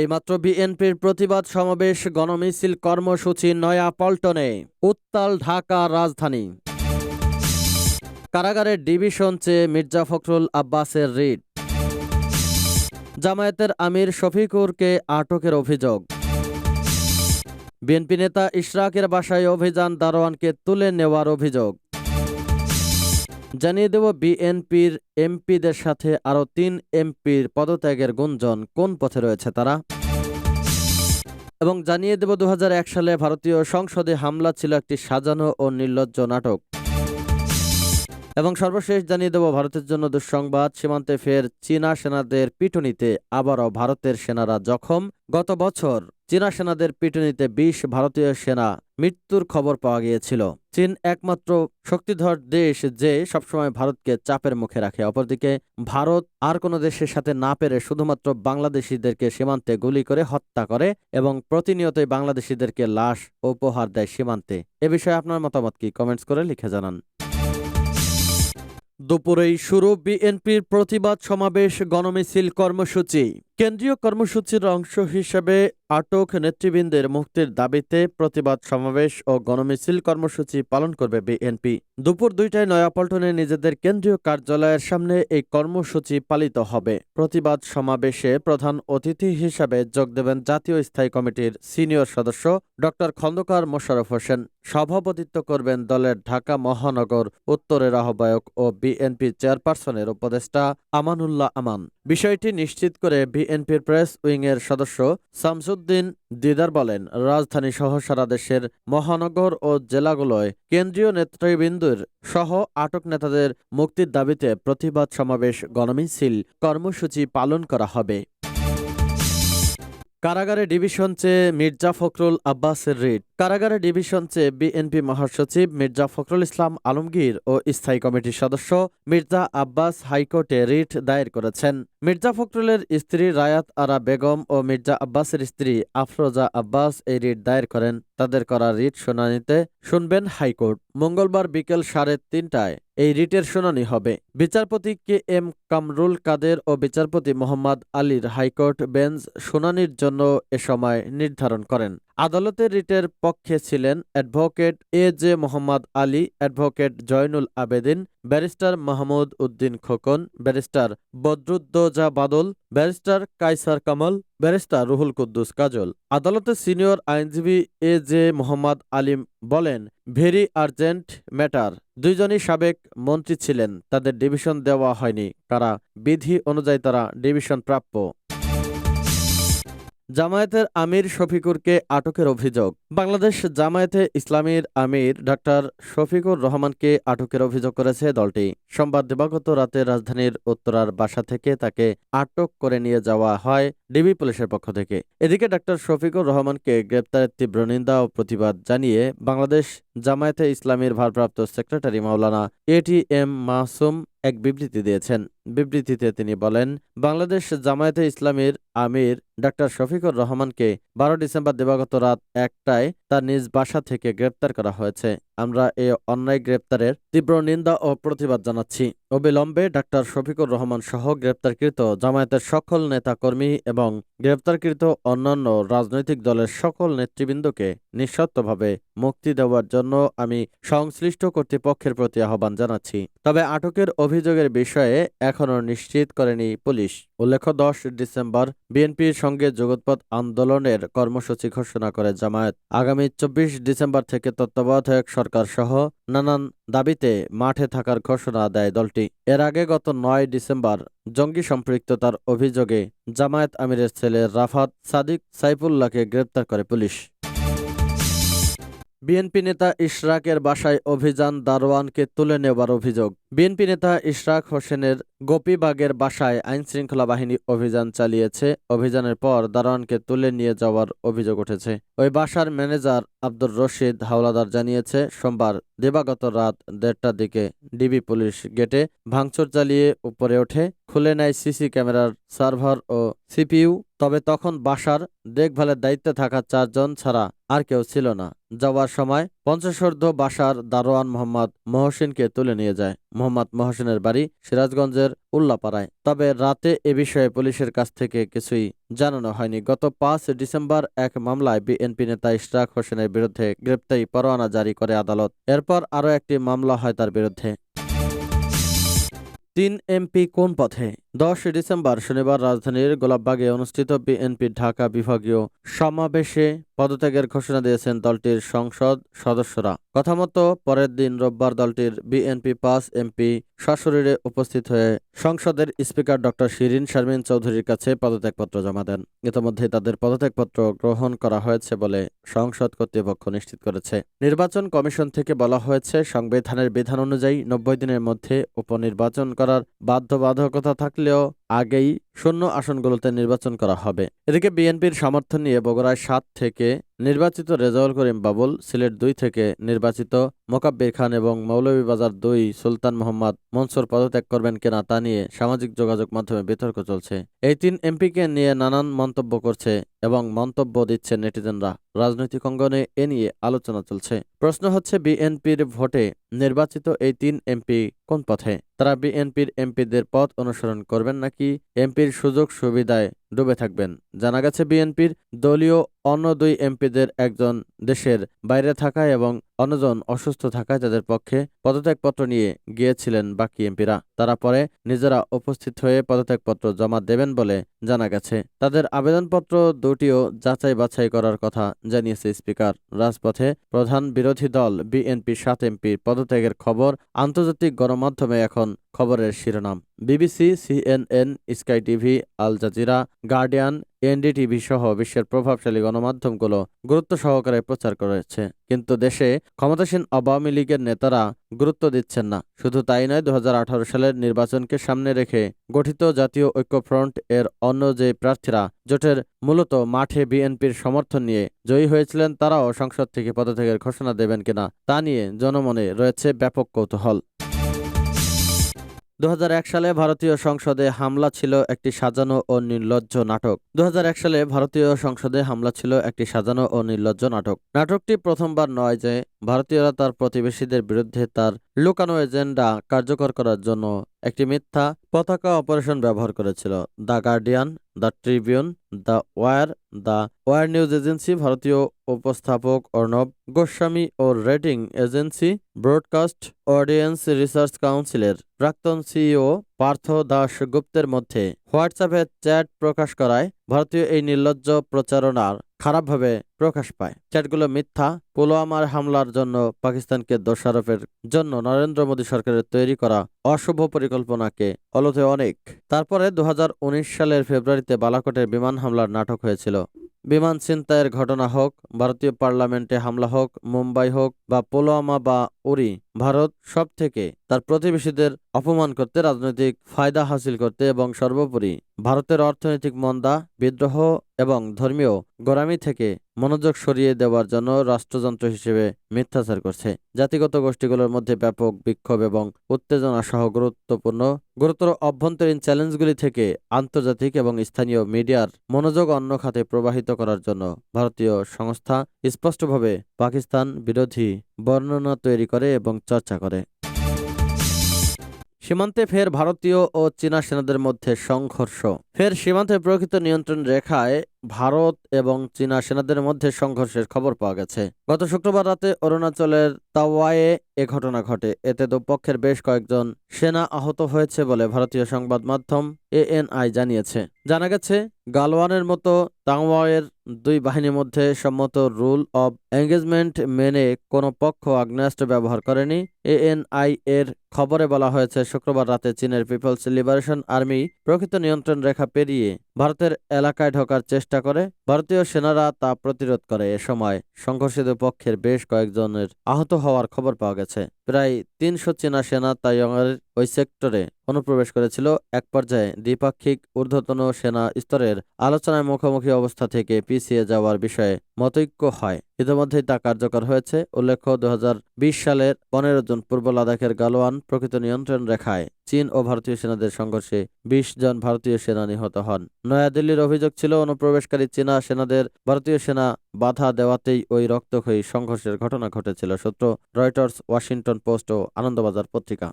এইমাত্র বিএনপির প্রতিবাদ সমাবেশ, গণমিছিল কর্মসূচি নয়া পল্টনে, উত্তাল ঢাকা রাজধানী। কারাগারের ডিভিশন চেয়ে মির্জা ফখরুল আব্বাসের রিট। জামায়াতের আমির শফিকুরকে আটকের অভিযোগ। বিএনপি নেতা ইশরাকের বাসায় অভিযান দারোয়ানকে তুলে নেওয়ার অভিযোগ। জানিয়ে দেব, বিএনপির এমপিদের সাথে আরও তিন এমপির পদত্যাগের গুঞ্জন কোন পথে রয়েছে তারা? এবং জানিয়ে দেব দু হাজার এক সালে ভারতীয় সংসদে হামলা ছিল একটি সাজানো ও নির্লজ্জ নাটক। এবং সর্বশেষ জানিয়ে দেব, ভারতের জন্য দুঃসংবাদ। সীমান্তে ফের চীনা সেনাদের পিটুনিতে আবারও ভারতের সেনারা জখম। গত বছর চীনা সেনাদের পিটুনিতে বিশ ভারতীয় সেনা মৃত্যুর খবর পাওয়া গিয়েছিল। চীন একমাত্র শক্তিধর দেশ যে সবসময় ভারতকে চাপের মুখে রাখে। অপরদিকে ভারত আর কোনো দেশের সাথে না পেরে শুধুমাত্র বাংলাদেশিদেরকে সীমান্তে গুলি করে হত্যা করে এবং প্রতিনিয়তই বাংলাদেশিদেরকে লাশ উপহার দেয় সীমান্তে। এ বিষয়ে আপনার মতামত কি? কমেন্টস করে লিখে জানান। দুপুরেই শুরু বিএনপির প্রতিবাদ সমাবেশ গণমিছিল কর্মসূচি। কেন্দ্রীয় কর্মসূচির অংশ হিসেবে আটক নেতৃবৃন্দের মুক্তির দাবিতে প্রতিবাদ সমাবেশ ও গণমিছিল কর্মসূচি পালন করবে বিএনপি। দুপুর দুইটায় নয়াপল্টনে নিজেদের কেন্দ্রীয় কার্যালয়ের সামনে এই কর্মসূচি পালিত হবে। প্রতিবাদ সমাবেশে প্রধান অতিথি হিসাবে যোগ দেবেন জাতীয় স্থায়ী কমিটির সিনিয়র সদস্য ড খন্দকার মোশাররফ হোসেন। সভাপতিত্ব করবেন দলের ঢাকা মহানগর উত্তরের আহ্বায়ক ও বিএনপি চেয়ারপারসনের উপদেষ্টা আমানুল্লাহ আমান। বিষয়টি নিশ্চিত করে বিএনপির প্রেস উইংয়ের সদস্য শামসুদ্দিন দিদার বলেন, রাজধানী সহ সারা দেশের মহানগর ও জেলাগুলোয় কেন্দ্রীয় নেতৃবৃন্দুর সহ আটক নেতাদের মুক্তির দাবিতে প্রতিবাদ সমাবেশ গণমিছিল কর্মসূচি পালন করা হবে। কারাগারে ডিভিশন চেয়ে মির্জা ফখরুল আব্বাসের রিট। কারাগারে ডিভিশন চেয়ে বিএনপি মহাসচিব মির্জা ফখরুল ইসলাম আলমগীর ও স্থায়ী কমিটির সদস্য মির্জা আব্বাস হাইকোর্টে রিট দায়ের করেছেন। মির্জা ফখরুলের স্ত্রী রায়াত আরা বেগম ও মির্জা আব্বাসের স্ত্রী আফরোজা আব্বাস এই রিট দায়ের করেন। তাদের করা রিট শুনানিতে শুনবেন হাইকোর্ট। মঙ্গলবার বিকেল সাড়ে তিনটায় এই রিটের শুনানি হবে। বিচারপতি কে এম কামরুল কাদের ও বিচারপতি মোহাম্মদ আলীর হাইকোর্ট বেঞ্চ শুনানির জন্য এ সময় নির্ধারণ করেন। আদালতের রিটের পক্ষে ছিলেন advocate A J Mohammad Ali, advocate Zainul Abedin barrister Mahmud Uddin Khokon, barrister Badruddoza Badal, barrister Kaiser Kamal, barrister Ruhul Quddus Kajol. আদালতের সিনিয়র আইনজীবী এ জে মোহাম্মদ আলিম বলেন, ভেরি আর্জেন্ট ম্যাটার। দুইজনই সাবেক মন্ত্রী ছিলেন, তাদের ডিভিশন দেওয়া হয়নি। কারা? বিধি অনুযায়ী তারা ডিভিশন প্রাপ্য। জামায়াতের আমির শফিকুরকে আটকের অভিযোগ। বাংলাদেশ জামায়াতে ইসলামীর আমির ডাক্তার শফিকুর রহমানকে আটকের অভিযোগ করেছে দলটি। সোমবার দিবাগত রাতে রাজধানীর উত্তরার বাসা থেকে তাকে আটক করে নিয়ে যাওয়া হয় ডিবি পুলিশের পক্ষ থেকে। এদিকে ডাক্তার শফিকুর রহমানকে গ্রেপ্তারের তীব্র নিন্দা ও প্রতিবাদ জানিয়ে বাংলাদেশ জামায়াতে ইসলামীর ভারপ্রাপ্ত সেক্রেটারি মাওলানা এটিএম মাসুম এক বিবৃতি দিয়েছেন। বিবৃতিতে তিনি বলেন, বাংলাদেশ জামায়াতে ইসলামীর আমির ডাক্তার শফিকুর রহমানকে বারো ডিসেম্বর দিবাগত রাত একটায় তার নিজ বাসা থেকে গ্রেপ্তার করা হয়েছে। আমরা এ অন্যায় গ্রেপ্তারের তীব্র নিন্দা ও প্রতিবাদ জানাচ্ছি। অবিলম্বে ডাক্তার শফিকুর রহমান সহ গ্রেপ্তারকৃত জামায়াতের সকল নেতাকর্মী এবং গ্রেপ্তারকৃত অন্যান্য রাজনৈতিক দলের সকল নেতৃবৃন্দকে নিঃশর্তভাবে মুক্তি দেওয়ার জন্য আমি সংশ্লিষ্ট কর্তৃপক্ষের প্রতি আহ্বান জানাচ্ছি। তবে আটকের অভিযোগের বিষয়ে এখনও নিশ্চিত করেনি পুলিশ। উল্লেখ্য, দশ ডিসেম্বর বিএনপির সঙ্গে জগৎপথ আন্দোলনের কর্মসূচি ঘোষণা করে জামায়াত। আগামী চব্বিশ ডিসেম্বর থেকে তত্ত্বাবধায়ক সরকার সহ নানান দাবিতে মাঠে থাকার ঘোষণা দেয় দলটি। এর আগে গত নয় ডিসেম্বর জঙ্গি সম্পৃক্ততার অভিযোগে জামায়াত আমিরের ছেলে রাফাত সাদিক সাইফুল্লাহকে গ্রেপ্তার করে পুলিশ। বিএনপি নেতা ইশরাকের বাসায় অভিযান দারোয়ানকে তুলে নেওয়ার অভিযোগ। বিএনপি নেতা ইশরাক হোসেনের গোপীবাগের বাসায় আইনশৃঙ্খলা বাহিনী অভিযান চালিয়েছে। অভিযানের পর দারোয়ানকে তুলে নিয়ে যাওয়ার অভিযোগ উঠেছে। ওই বাসার ম্যানেজার আব্দুর রশিদ হাওলাদার জানিয়েছে, সোমবার দিবাগত রাত দেড়টার দিকে ডিবি পুলিশ গেটে ভাঙচুর চালিয়ে উপরে ওঠে। খুলে নেয় সিসি ক্যামেরার সার্ভার ও সিপিইউ, তবে তখন বাসার দেখভালের দায়িত্বে থাকা চারজন ছাড়া আর কেউ ছিল না। যাওয়ার সময় পঞ্চাশোর্ধ বাসার দারোয়ান মোহাম্মদ মহসিনকে তুলে নিয়ে যায়। মোহাম্মদ মহসিনের বাড়ি সিরাজগঞ্জের উল্লাপাড়ায়। তবে রাতে এ বিষয়ে পুলিশের কাছ থেকে কিছুই জানানো হয়নি। গত পাঁচ ডিসেম্বর এক মামলায় বিএনপি নেতা ইশরাক হোসেনের বিরুদ্ধে গ্রেপ্তারি পরোয়ানা জারি করে আদালত। এরপর আরও একটি মামলা হয় তার বিরুদ্ধে। তিন এমপি কোন পথে? দশ ডিসেম্বর শনিবার রাজধানীর গোলাপবাগে অনুষ্ঠিত বিএনপি ঢাকা বিভাগীয় সমাবেশে পদত্যাগের ঘোষণা দিয়েছেন দলটির সংসদ সদস্যরা। কথামতো, পরের দিন রোববার দলটির বিএনপি পাঁচ, এমপি সশরীরে উপস্থিত হয়ে সংসদের স্পিকার ডক্টর শিরিন শারমিন চৌধুরীর কাছে পদত্যাগপত্র জমা দেন। ইতোমধ্যে তাদের পদত্যাগপত্র গ্রহণ করা হয়েছে বলে সংসদ কর্তৃপক্ষ নিশ্চিত করেছে। নির্বাচন কমিশন থেকে বলা হয়েছে, সংবিধানের বিধান অনুযায়ী নব্বই দিনের মধ্যে উপনির্বাচন করার বাধ্যবাধকতা থাকলেও আগেই শূন্য আসনগুলোতে নির্বাচন করা হবে। এদিকে বিএনপির সমর্থন নিয়ে বগুড়ায় সাত থেকে নির্বাচিত রেজাউল করিম বাবুল, সিলেট দুই থেকে নির্বাচিত মোকাব্বির খান এবং মৌলভীবাজার দুই সুলতান মোহাম্মদ মনসুর পদত্যাগ করবেন কিনা তা নিয়ে সামাজিক যোগাযোগ মাধ্যমে বিতর্ক চলছে। এই তিন এমপিকে নিয়ে নানান মন্তব্য করছে এবং মন্তব্য দিচ্ছে নেটিজেনরা। রাজনৈতিক অঙ্গনে এ নিয়ে আলোচনা চলছে। প্রশ্ন হচ্ছে, বিএনপির ভোটে নির্বাচিত এই তিন এমপি কোন পথে? তারা বিএনপির এমপিদের পথ অনুসরণ করবেন নাকি এমপির সুযোগ সুবিধায় ডুবে থাকবেন। জানা গেছে, বিএনপির দলীয় অন্য দুই এমপিদের একজন দেশের বাইরে থাকায় এবং অন্যজন অসুস্থ থাকায় তাদের পক্ষে পদত্যাগপত্র নিয়ে গিয়েছিলেন বাকি এমপিরা। তারা পরে নিজেরা উপস্থিত হয়ে পদত্যাগপত্র জমা দেবেন বলে জানা গেছে। তাদের আবেদনপত্র দুটিও যাচাই বাছাই করার কথা জানিয়েছে স্পিকার। রাজপথে প্রধান বিরোধী দল বিএনপি সাত এমপির পদত্যাগের খবর আন্তর্জাতিক গণমাধ্যমে এখন খবরের শিরোনাম। BBC, CNN, Sky TV, Al Jazeera Guardian, NDTV সহ বিশ্বের প্রভাবশালী গণমাধ্যমগুলো গুরুত্ব সহকারে প্রচার করেছে। কিন্তু দেশে ক্ষমতাসীন আওয়ামী লীগের নেতারা গুরুত্ব দিচ্ছেন না। শুধু তাই নয় দু সালের নির্বাচনকে সামনে রেখে গঠিত জাতীয় ঐক্যফ্রন্ট এর অন্য যে প্রার্থীরা, জোটের মূলত মাঠে বিএনপির সমর্থন নিয়ে জয়ী হয়েছিলেন, তারাও সংসদ থেকে পদত্যাগের ঘোষণা দেবেন কিনা তা নিয়ে জনমনে রয়েছে ব্যাপক কৌতূহল। দু হাজার এক সালে ভারতীয় সংসদে হামলা ছিল একটি সাজানো ও নির্লজ্জ নাটক। দু হাজার এক সালে ভারতীয় সংসদে হামলা ছিল একটি সাজানো ও নির্লজ্জ নাটক। নাটকটি প্রথমবার নয় যে ভারতীয়রা তার প্রতিবেশীদের বিরুদ্ধে তার লুকানো এজেন্ডা কার্যকর করার জন্য একটি মিথ্যা পতাকা অপারেশন ব্যবহার করেছিল। The Guardian, the Tribune, the Wire the Wire news agency, ভারতীয় উপস্থাপক অর্ণব গোস্বামী ও rating agency, broadcast audience research কাউন্সিলের প্রাক্তন সিইও পার্থ দাস গুপ্তের মধ্যে হোয়াটসঅ্যাপে চ্যাট প্রকাশ করায় ভারতীয় এই নির্লজ্জ প্রচারণার খারাপভাবে প্রকাশ পায়। চ্যাটগুলো মিথ্যা, পুলওয়ামার হামলার জন্য পাকিস্তানকে দোষারোপের জন্য নরেন্দ্র মোদী সরকারের তৈরি করা অশুভ পরিকল্পনাকে অলতে অনেক। তারপরে দু হাজার উনিশ সালের ফেব্রুয়ারিতে বালাকোটে বিমান হামলার নাটক হয়েছিল। বিমান ছিনতাইয়ের ঘটনা হোক, ভারতীয় পার্লামেন্টে হামলা হোক, মুম্বাই হোক বা পুলওয়ামা বা উরি, ভারত সব থেকে তার প্রতিবেশীদের অপমান করতে রাজনৈতিক ফায়দা হাসিল করতে এবং সর্বোপরি ভারতের অর্থনৈতিক মন্দা, বিদ্রোহ এবং ধর্মীয় গোড়ামি থেকে মনোযোগ সরিয়ে দেওয়ার জন্য রাষ্ট্রযন্ত্র হিসেবে মিথ্যাচার করছে। জাতিগত গোষ্ঠীগুলোর মধ্যে ব্যাপক বিক্ষোভ এবং উত্তেজনা সহ গুরুত্বপূর্ণ, গুরুতর অভ্যন্তরীণ চ্যালেঞ্জগুলি থেকে আন্তর্জাতিক এবং স্থানীয় মিডিয়ার মনোযোগ অন্য খাতে প্রবাহিত করার জন্য ভারতীয় সংস্থা স্পষ্টভাবে পাকিস্তান বিরোধী বর্ণনা তৈরি করে এবং চর্চা করে। সীমান্তে ফের ভারতীয় ও চীনা সেনাদের মধ্যে সংঘর্ষ। ফের সীমান্তে প্রকৃত নিয়ন্ত্রণ রেখায় ভারত এবং চীনা সেনাদের মধ্যে সংঘর্ষের খবর পাওয়া গেছে। গত শুক্রবার রাতে অরুণাচলের তাওয়ায়ে এ ঘটনা ঘটে। এতে দুপক্ষের বেশ কয়েকজন সেনা আহত হয়েছে বলে ভারতীয় সংবাদ মাধ্যম এএনআই জানিয়েছে। জানা গেছে, গালওয়ানের মতো তাওয়ায়ের দুই বাহিনীর মধ্যে সম্মত রুল অব এঙ্গেজমেন্ট মেনে কোনো পক্ষ আগ্নেয়াস্ত্র ব্যবহার করেনি। এএনআই এর খবরে বলা হয়েছে, শুক্রবার রাতে চীনের পিপলস লিবারেশন আর্মি প্রকৃত নিয়ন্ত্রণ রেখা পেরিয়ে ভারতের এলাকায় ঢোকার চেষ্টা করে, ভারতীয় সেনারা তা প্রতিরোধ করে। এ সময় সংঘর্ষিত পক্ষের বেশ কয়েকজনের আহত হওয়ার খবর পাওয়া গেছে। প্রায় তিনশো চীনা সেনা তাইওয়াংয়ের ওই সেক্টরে অনুপ্রবেশ করেছিল এক পর্যায়ে দ্বিপাক্ষিক ঊর্ধ্বতন সেনা স্তরের আলোচনায় মুখোমুখি অবস্থা থেকে পিছিয়ে যাওয়ার বিষয়ে মতৈক্য হয়। ইতিমধ্যেই তা কার্যকর হয়েছে, উল্লেখ্য দু হাজার বিশ সালের পনেরো জুন পূর্ব লাদাখের গালোয়ান প্রকৃত নিয়ন্ত্রণ রেখায় চীন ও ভারতীয় সেনাদের সংঘর্ষে বিশ জন ভারতীয় সেনা নিহত হন। নয়াদিল্লির অভিযোগ ছিল, অনুপ্রবেশকারী চীনা সেনাদের ভারতীয় সেনা বাধা দেওয়াতেই ওই রক্তক্ষয়ী সংঘর্ষের ঘটনা ঘটেছিল, সূত্র রয়টার্স, ওয়াশিংটন পোস্ট ও আনন্দবাজার পত্রিকা।